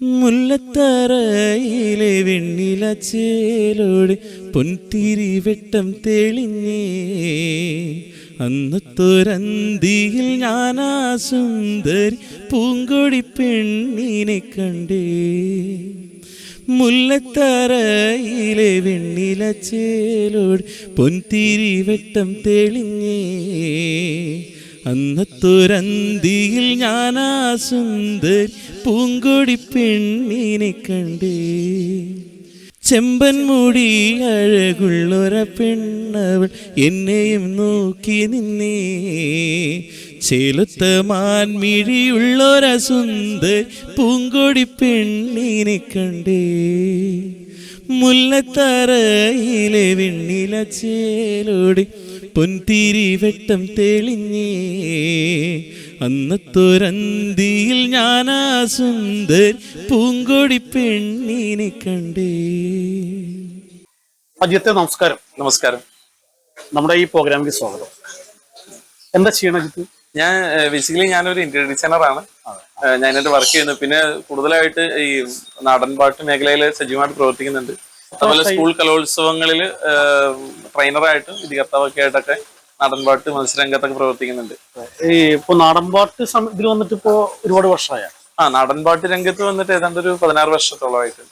മുല്ലത്തറയിലെ വെണ്ണില ചേലോട് പൊൻതിരി വെട്ടം തെളിഞ്ഞേ അന്നത്തൊരന്തിയിൽ ഞാനാ സുന്ദരി പൂങ്കൊടി പെണ്ണിനെ കണ്ടേ. മുല്ലത്തറയിലെ വെണ്ണില ചേലോട് പൊൻതിരി വെട്ടം തെളിഞ്ഞേ. അന്നത്തൊരന്തിയിൽ ഞാൻ സുന്ദരി പൂങ്കൊടി പെണ്ണിനെ കണ്ടേ. ചെമ്പൻ മുടി അഴകുള്ളൊര പെണ്ണവൾ എന്നെയും നോക്കി നിന്നേ. ചേലത്ത മാൻമിഴിയുള്ളൊര സുന്ദർ പൂങ്കൊടി പെണ്ണിനെ കണ്ടേ. മുല്ലത്തറയിലെ വെണ്ണില ചേലോടി പൊൻതിരി വെട്ടം തെളിഞ്ഞേ. അന്നത്തൊരന്തിയിൽ ഞാനാ സുന്ദർ പൂങ്കൊടി പെണ്ണിനെ കണ്ടേ. അജിത്തെ നമസ്കാരം. നമസ്കാരം. നമ്മുടെ ഈ പ്രോഗ്രാമിലേക്ക് സ്വാഗതം. എന്താ ചെയ്യണം അജിത്ത്? ഞാൻ ബേസിക്കലി ഞാനൊരു ഇന്റീരിയർ ഡിസൈനറാണ് ഞാൻ എന്റെ വർക്ക് ചെയ്യുന്നു. പിന്നെ കൂടുതലായിട്ട് ഈ നാടൻ പാട്ട് മേഖലയിൽ സജീവമായിട്ട് പ്രവർത്തിക്കുന്നുണ്ട്. അതുപോലെ സ്കൂൾ കലോത്സവങ്ങളിൽ ട്രെയിനറായിട്ടും വിധികർത്താവൊക്കെ ആയിട്ടൊക്കെ നാടൻപാട്ട് മത്സരരംഗത്തൊക്കെ പ്രവർത്തിക്കുന്നുണ്ട്. ഈ ഇപ്പൊ നാടൻപാട്ട് ഇതിൽ വന്നിട്ട് ഇപ്പോ ഒരുപാട് വർഷമായ. ആ നാടൻപാട്ട് രംഗത്ത് വന്നിട്ട് ഏതാണ്ട് ഒരു പതിനാറ് വർഷത്തോളമായിട്ട്.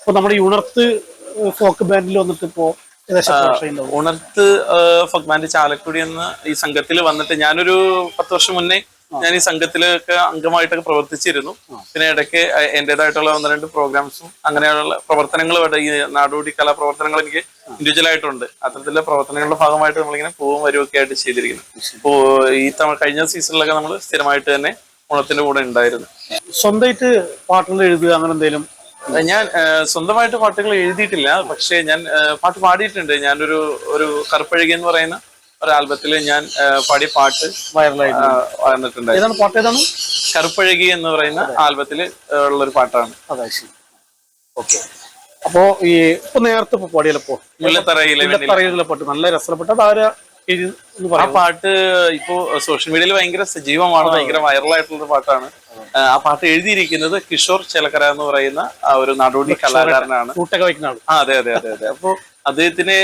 ഇപ്പൊ നമ്മുടെ യൂണർത്ത് ഫോക്ക് ബാൻഡിൽ വന്നിട്ട് ഇപ്പോ? ഉണർത്ത് ഫോക്ക് ബാൻഡ് ചാലക്കുടി എന്ന ഈ സംഘത്തിൽ വന്നിട്ട് ഞാനൊരു പത്ത് വർഷം മുന്നേ ഞാൻ ഈ സംഘത്തിലൊക്കെ അംഗമായിട്ടൊക്കെ പ്രവർത്തിച്ചിരുന്നു. പിന്നെ ഇടയ്ക്ക് എന്റേതായിട്ടുള്ള ഒന്ന് രണ്ട് പ്രോഗ്രാംസും അങ്ങനെയുള്ള പ്രവർത്തനങ്ങളും ഈ നാടോടി കലാപ്രവർത്തനങ്ങൾ എനിക്ക് ഇൻഡിവിജ്വൽ ആയിട്ടുണ്ട്. അത്തരത്തിലുള്ള പ്രവർത്തനങ്ങളുടെ ഭാഗമായിട്ട് നമ്മളിങ്ങനെ പോവും വരുമൊക്കെ ആയിട്ട് ചെയ്തിരിക്കുന്നു. ഇപ്പോ ഈ കഴിഞ്ഞ സീസണിലൊക്കെ നമ്മൾ സ്ഥിരമായിട്ട് തന്നെ ഓണത്തിന്റെ കൂടെ ഉണ്ടായിരുന്നു. സ്വന്തമായിട്ട് പാട്ടുകൾ എഴുതുക അങ്ങനെ എന്തെങ്കിലും? ഞാൻ സ്വന്തമായിട്ട് പാട്ടുകൾ എഴുതിയിട്ടില്ല. പക്ഷേ ഞാൻ പാട്ട് പാടിയിട്ടുണ്ട്. ഞാനൊരു ഒരു കറുപ്പഴുകി എന്ന് പറയുന്ന ഒരു ആൽബത്തിൽ ഞാൻ പാടി പാടിയ പാട്ട് വൈറലായിട്ട് ആ, വന്നിട്ടുണ്ടായിരുന്നു. ഏതാണ് പാട്ട് ഏതാണ്? കറുപ്പഴകി എന്ന് പറയുന്ന ആൽബത്തിൽ ഉള്ള ഒരു പാട്ടാണ്. അതെ ശരി. ഓക്കെ. അപ്പോ ഈ ഇപ്പൊ നേരത്തെ ഇപ്പൊ പാടിയല്ലോ മുല്ലത്തറയിലെ വെണ്ണില. പാട്ട് നല്ല രസപ്പെട്ട. എന്ന് ആ പാട്ട് ഇപ്പോ സോഷ്യൽ മീഡിയയിൽ ഭയങ്കര സജീവമാണ് ഭയങ്കര വൈറലായിട്ടുള്ള പാട്ടാണ്. ആ, പാട്ട് എഴുതിയിരിക്കുന്നത് കിഷോർ ചെലക്കര എന്ന് പറയുന്ന ആ ഒരു നാടോടി കലാകാരനാണ്. ആ അതെ അതെ അതെ അതെ. അപ്പോ അദ്ദേഹത്തിന്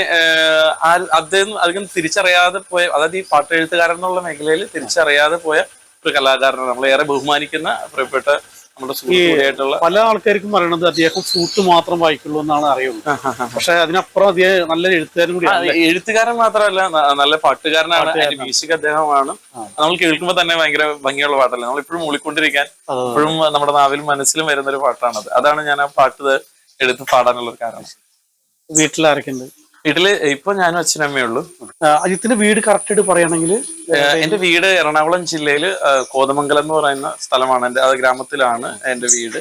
അദ്ദേഹം അധികം തിരിച്ചറിയാതെ പോയ അതായത് ഈ പാട്ട് എഴുത്തുകാരൻ എന്നുള്ള മേഖലയിൽ തിരിച്ചറിയാതെ പോയ ഒരു കലാകാരനാണ്. നമ്മളേറെ ബഹുമാനിക്കുന്ന പ്രിയപ്പെട്ട നമ്മുടെ സുഹൃത്തുക്കളായിട്ടുള്ള പല ആൾക്കാർക്കും പറയണത് അദ്ദേഹം ഫ്ലൂട്ട് മാത്രം വായിക്കുള്ളൂ എന്നാണ് അറിയുന്നത്. പക്ഷെ അതിനപ്പുറം അദ്ദേഹം നല്ല എഴുത്തുകാരൻ കൂടി എഴുത്തുകാരൻ മാത്രമല്ല നല്ല പാട്ടുകാരനാണ്. മ്യൂസിക് അദ്ദേഹമാണ് നമ്മൾ കേൾക്കുമ്പോൾ തന്നെ ഭയങ്കര ഭംഗിയുള്ള പാട്ടല്ലേ? നമ്മൾ ഇപ്പോഴും മൂളിക്കൊണ്ടിരിക്കാൻ ഇപ്പോഴും നമ്മുടെ നാവിലും മനസ്സിലും വരുന്ന ഒരു പാട്ടാണത്. അതാണ് ഞാൻ ആ പാട്ട് എടുത്ത് പാടാനുള്ള ഒരു കാരണം. വീട്ടിലാരൊക്കെ ഉണ്ട് വീട്ടിൽ ഇപ്പൊ ഞാനും അച്ഛനും അമ്മയേ ഉള്ളൂ. അജിത്തിന്റെ വീട് കറക്റ്റ് ആയിട്ട് പറയുകയാണെങ്കിൽ എന്റെ വീട് എറണാകുളം ജില്ലയിൽ കോതമംഗലം എന്ന് പറയുന്ന സ്ഥലമാണ്. എന്റെ ആ ഗ്രാമത്തിലാണ് എന്റെ വീട്.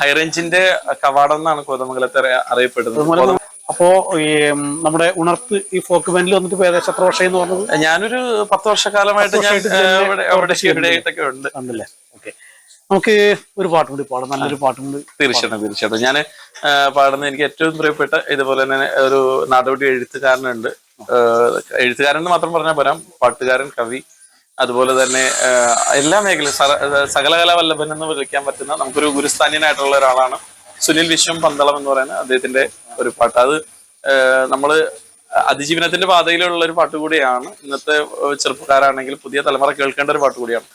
ഹൈറേഞ്ചിന്റെ കവാടം എന്നാണ് കോതമംഗലത്തെ അറിയപ്പെടുന്നത്. അപ്പോ ഈ നമ്മുടെ ഉണർത്ത് ഈ ഫോക്ക് ബാൻഡിൽ വന്നിട്ട് ഏകദേശം എത്ര വർഷം എന്ന് പറഞ്ഞത്? ഞാനൊരു പത്ത് വർഷക്കാലമായിട്ട് ഞാൻ ഇവിടെ ഉണ്ട്. നമുക്ക് ഒരു പാട്ടും കൂടി പാടാം. നല്ലൊരു പാട്ടും കൂടി തീർച്ചയായിട്ടും തീർച്ചയായിട്ടും. ഞാൻ പാടുന്ന എനിക്ക് ഏറ്റവും പ്രിയപ്പെട്ട ഇതുപോലെ തന്നെ ഒരു നാടോടി എഴുത്തുകാരനുണ്ട്. എഴുത്തുകാരൻ എന്ന് മാത്രം പറഞ്ഞാൽ പോരാ പാട്ടുകാരൻ കവി അതുപോലെ തന്നെ എല്ലാ മേഖലയും സകലകലാവല്ലഭൻ സകലകലാ എന്ന് വിളിക്കാൻ പറ്റുന്ന നമുക്കൊരു ഗുരുസ്ഥാനീയനായിട്ടുള്ള ഒരാളാണ് സുനിൽ വിശ്വം പന്തളം എന്ന് പറയുന്ന അദ്ദേഹത്തിന്റെ ഒരു പാട്ട്. അത് നമ്മൾ അതിജീവനത്തിന്റെ പാതയിലുള്ള ഒരു പാട്ട് കൂടിയാണ്. ഇന്നത്തെ ചെറുപ്പക്കാരാണെങ്കിൽ പുതിയ തലമുറ കേൾക്കേണ്ട ഒരു പാട്ട് കൂടിയാണ്.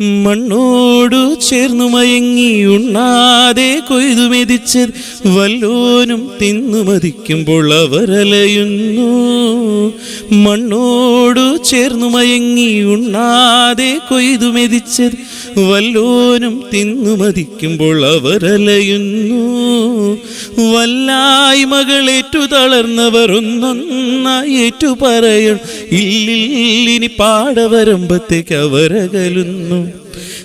മണ്ണോടു ചേർന്നു മയങ്ങി ഉണ്ണാതെ കൊയ്തു മെതിച്ചത് വല്ലോനും തിന്നു മതിക്കുമ്പോൾ അവരലയുന്നു. മണ്ണോടു ചേർന്നു മയങ്ങി ഉണ്ണാതെ കൊയ്തു മെതിച്ചത് വല്ലോനും തിന്നു മതിക്കുമ്പോൾ അവരലയുന്നു. വല്ലായ്മകളേറ്റു തളർന്നവർ ഒന്നൊന്നായി ഏറ്റു പറയണം ഇല്ലില്ലിനി പാടവരമ്പത്തേക്ക് അവരകലുന്നു.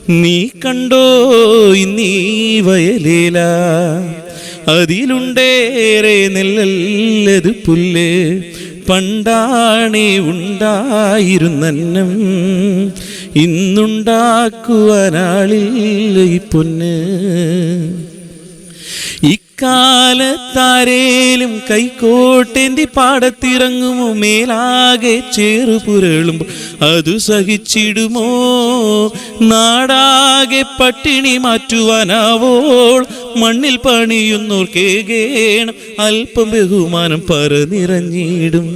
നീ കണ്ടോ ഇന്നീ വയലില? അതിലുണ്ടേറെ നെല്ലത് പുല്ല്. പണ്ടാണി ഉണ്ടായിരുന്നും ഇന്നുണ്ടാക്കുവാനാളില്ല ഈ പൊന്ന്. ഇക്കാലത്താരേലും കൈക്കോട്ടേന്തി പാടത്തിറങ്ങുമോ? മേലാകെ ചേറുപുരളും അതു സഹിച്ചിടുമോ? നാടാകെ പട്ടിണി മാറ്റുവാനാവോൾ മണ്ണിൽ പണിയുന്നോർക്കേകേണം അല്പം ബഹുമാനം പറനിറഞ്ഞിടും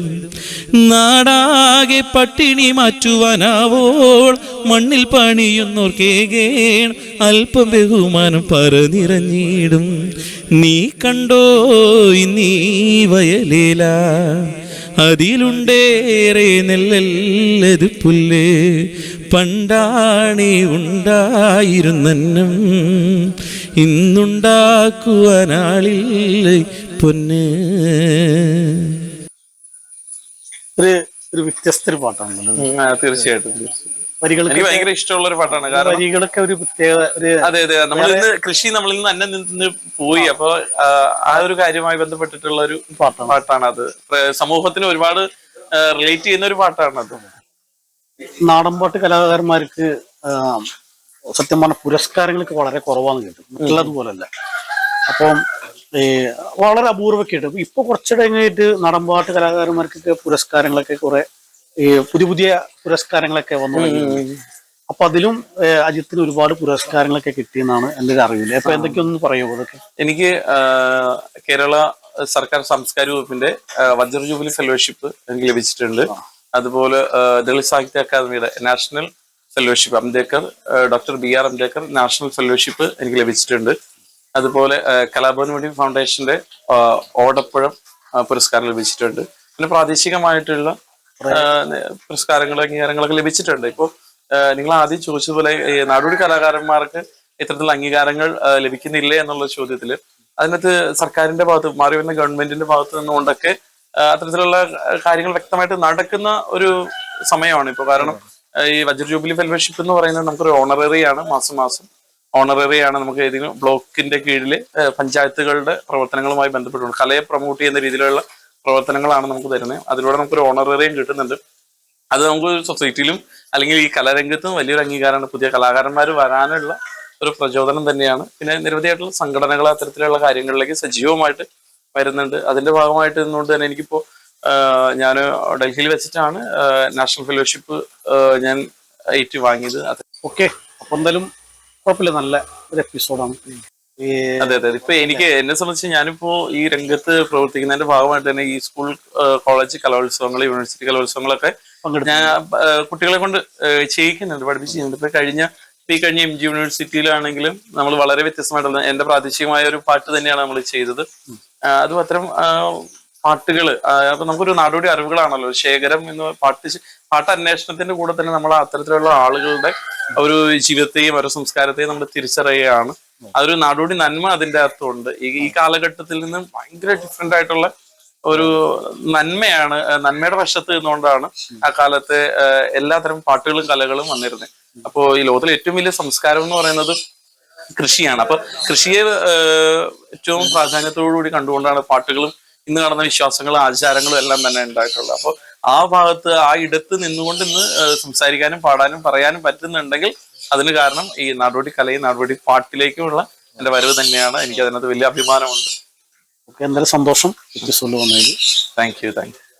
നാടാകെ പട്ടിണി മാറ്റുവാനാവോൾ മണ്ണിൽ പണിയുന്നോർക്കേകേണം അല്പം ബഹുമാനം പറനിറഞ്ഞിടും നീ കണ്ടോ നീ വയലില അതിലുണ്ടേറെ നെല്ലല്ലത് പുല്ല് പണ്ടാണി ഉണ്ടായിരുന്നെന്നും ഇന്നുണ്ടാക്കുവാനാളില്ല പൊന്ന്. ഒരു ഒരു വ്യത്യസ്ത ഒരു പാട്ടാണല്ലോ തീർച്ചയായിട്ടും എനിക്ക് ഭയങ്കര ഇഷ്ടമുള്ള ഒരു പാട്ടാണ് കാരണം വരികളൊക്കെ ഒരു പ്രത്യേക ഒരു അതെ അതെ. നമ്മളിന്ന് കൃഷി നമ്മളിൽ നിന്ന് തന്നെ നിന്ന് പോയി. അപ്പൊ ആ, ഒരു കാര്യമായി ബന്ധപ്പെട്ടിട്ടുള്ള ഒരു പാട്ടാണ്. പാട്ടാണ് അത്. സമൂഹത്തിന് ഒരുപാട് റിലേറ്റ് ചെയ്യുന്ന ഒരു പാട്ടാണ് അത്. നാടൻപാട്ട് കലാകാരന്മാർക്ക് സത്യം പറഞ്ഞ പുരസ്കാരങ്ങൾക്ക് വളരെ കുറവാന്ന് കേട്ടു. മറ്റുള്ളതുപോലല്ല. അപ്പം വളരെ അപൂർവമൊക്കെ ഉണ്ട് ഇപ്പൊ കുറച്ചിടങ്ങായിട്ട് നടമ്പാട്ട് കലാകാരന്മാർക്കൊക്കെ പുരസ്കാരങ്ങളൊക്കെ കുറെ ഈ പുതിയ പുതിയ പുരസ്കാരങ്ങളൊക്കെ വന്നു. അപ്പൊ അതിലും അജിത്തിന് ഒരുപാട് പുരസ്കാരങ്ങളൊക്കെ കിട്ടിയെന്നാണ് എന്റെ ഒരു അറിവില്ല അപ്പൊ എന്തൊക്കെയൊന്ന് പറയുമോ അതൊക്കെ? എനിക്ക് കേരള സർക്കാർ സാംസ്കാരിക വകുപ്പിന്റെ വജ്ര ജൂബിലി ഫെലോഷിപ്പ് എനിക്ക് ലഭിച്ചിട്ടുണ്ട്. അതുപോലെ ദളിത് സാഹിത്യ അക്കാദമിയുടെ national fellowship Ambedkar doctor B R Ambedkar national fellowship എനിക്ക് ലഭിച്ചിട്ടുണ്ട്. അതുപോലെ കലാഭവൻ ഫൗണ്ടേഷന്റെ ഓടപ്പുഴം പുരസ്കാരം ലഭിച്ചിട്ടുണ്ട്. പിന്നെ പ്രാദേശികമായിട്ടുള്ള പുരസ്കാരങ്ങൾ അംഗീകാരങ്ങളൊക്കെ ലഭിച്ചിട്ടുണ്ട്. ഇപ്പോൾ നിങ്ങൾ ആദ്യം ചോദിച്ചതുപോലെ നാടോടി കലാകാരന്മാർക്ക് ഇത്തരത്തിലുള്ള അംഗീകാരങ്ങൾ ലഭിക്കുന്നില്ലേ എന്നുള്ള ചോദ്യത്തിൽ അതിനകത്ത് സർക്കാരിന്റെ ഭാഗത്ത് മാറി വരുന്ന ഗവൺമെന്റിന്റെ ഭാഗത്ത് നിന്നുകൊണ്ടൊക്കെ അത്തരത്തിലുള്ള കാര്യങ്ങൾ വ്യക്തമായിട്ട് നടക്കുന്ന ഒരു സമയമാണ്. ഇപ്പോൾ കാരണം ഈ വജ്ര ജൂബിലി ഫെലോഷിപ്പ് എന്ന് പറയുന്നത് നമുക്കൊരു ഓണററി ആണ് മാസം മാസം. ഓണററി ആണ് നമുക്ക് ഏതെങ്കിലും ബ്ലോക്കിന്റെ കീഴിൽ പഞ്ചായത്തുകളുടെ പ്രവർത്തനങ്ങളുമായി ബന്ധപ്പെട്ടുകൊണ്ട് കലയെ പ്രൊമോട്ട് ചെയ്യുന്ന രീതിയിലുള്ള പ്രവർത്തനങ്ങളാണ് നമുക്ക് തരുന്നത്. അതിലൂടെ നമുക്കൊരു ഓണററിയും കിട്ടുന്നുണ്ട്. അത് നമുക്ക് സൊസൈറ്റിയിലും അല്ലെങ്കിൽ ഈ കലാരംഗത്തും വലിയൊരു അംഗീകാരമാണ്. പുതിയ കലാകാരന്മാർ വരാനുള്ള ഒരു പ്രചോദനം തന്നെയാണ്. പിന്നെ നിരവധിയായിട്ടുള്ള സംഘടനകൾ അത്തരത്തിലുള്ള കാര്യങ്ങളിലേക്ക് സജീവമായിട്ട് വരുന്നുണ്ട്. അതിന്റെ ഭാഗമായിട്ട് നിന്നുകൊണ്ട് തന്നെ എനിക്കിപ്പോ ഞാൻ ഡൽഹിയിൽ വെച്ചിട്ടാണ് നാഷണൽ ഫെലോഷിപ്പ് ഞാൻ ഏറ്റു വാങ്ങിയത് ഓക്കെ. അപ്പൊ എന്തായാലും കുഴപ്പമില്ല നല്ല ഒരു എപ്പിസോഡാണ് അതെ അതെ ഇപ്പൊ എനിക്ക് എന്നെ സംബന്ധിച്ച് ഞാനിപ്പോ ഈ രംഗത്ത് പ്രവർത്തിക്കുന്നതിന്റെ ഭാഗമായിട്ട് തന്നെ ഈ സ്കൂൾ കോളേജ് കലോത്സവങ്ങൾ യൂണിവേഴ്സിറ്റി കലോത്സവങ്ങളൊക്കെ ഞാൻ കുട്ടികളെ കൊണ്ട് ചെയ്യിക്കുന്നുണ്ട് പഠിപ്പിച്ച് ചെയ്യുന്നുണ്ട് ഇപ്പൊ കഴിഞ്ഞ ഈ കഴിഞ്ഞ എം ജി യൂണിവേഴ്സിറ്റിയിലാണെങ്കിലും നമ്മൾ വളരെ വ്യത്യസ്തമായിട്ടുള്ള എന്റെ പ്രാദേശികമായ ഒരു പാട്ട് തന്നെയാണ് നമ്മൾ ചെയ്തത്. അതും അത്തരം പാട്ടുകൾ അപ്പൊ നമുക്കൊരു നാടോടി അറിവുകളാണല്ലോ. ശേഖരം എന്ന് പാട്ട് പാട്ട് അന്വേഷണത്തിന്റെ കൂടെ തന്നെ നമ്മൾ അത്തരത്തിലുള്ള ആളുകളുടെ ഒരു ജീവിതത്തെയും ഒരു സംസ്കാരത്തെയും നമ്മൾ തിരിച്ചറിയുകയാണ്. അതൊരു നാടോടി നന്മ അതിന്റെ അകത്തുണ്ട്. ഈ ഈ കാലഘട്ടത്തിൽ നിന്ന് ഭയങ്കര ഡിഫറെന്റ് ആയിട്ടുള്ള ഒരു നന്മയാണ് നന്മയുടെ വശത്ത് നിന്നുകൊണ്ടാണ് ആ കാലത്തെ എല്ലാത്തരം പാട്ടുകളും കലകളും വന്നിരുന്നത് അപ്പോ ഈ ലോകത്തിലെ ഏറ്റവും വലിയ സംസ്കാരം എന്ന് പറയുന്നത് കൃഷിയാണ്. അപ്പൊ കൃഷിയെ ഏറ്റവും ഏറ്റവും പ്രാധാന്യത്തോടുകൂടി കണ്ടുകൊണ്ടാണ് പാട്ടുകളും ഇന്ന് കാണുന്ന വിശ്വാസങ്ങളും ആചാരങ്ങളും എല്ലാം തന്നെ ഉണ്ടായിട്ടുള്ളത് അപ്പോൾ ആ ഭാഗത്ത് ആ ഇടത്ത് നിന്നുകൊണ്ട് ഇന്ന് സംസാരിക്കാനും പാടാനും പറയാനും പറ്റുന്നുണ്ടെങ്കിൽ അതിന് കാരണം ഈ നാടോടി കലയും നാടോടി പാട്ടിലേക്കുമുള്ള എന്റെ വരവ് തന്നെയാണ്. എനിക്ക് അതിനകത്ത് വലിയ അഭിമാനമുണ്ട്. ഓക്കെ എന്തായാലും സന്തോഷം. വന്നതിൽ താങ്ക് യു താങ്ക് യു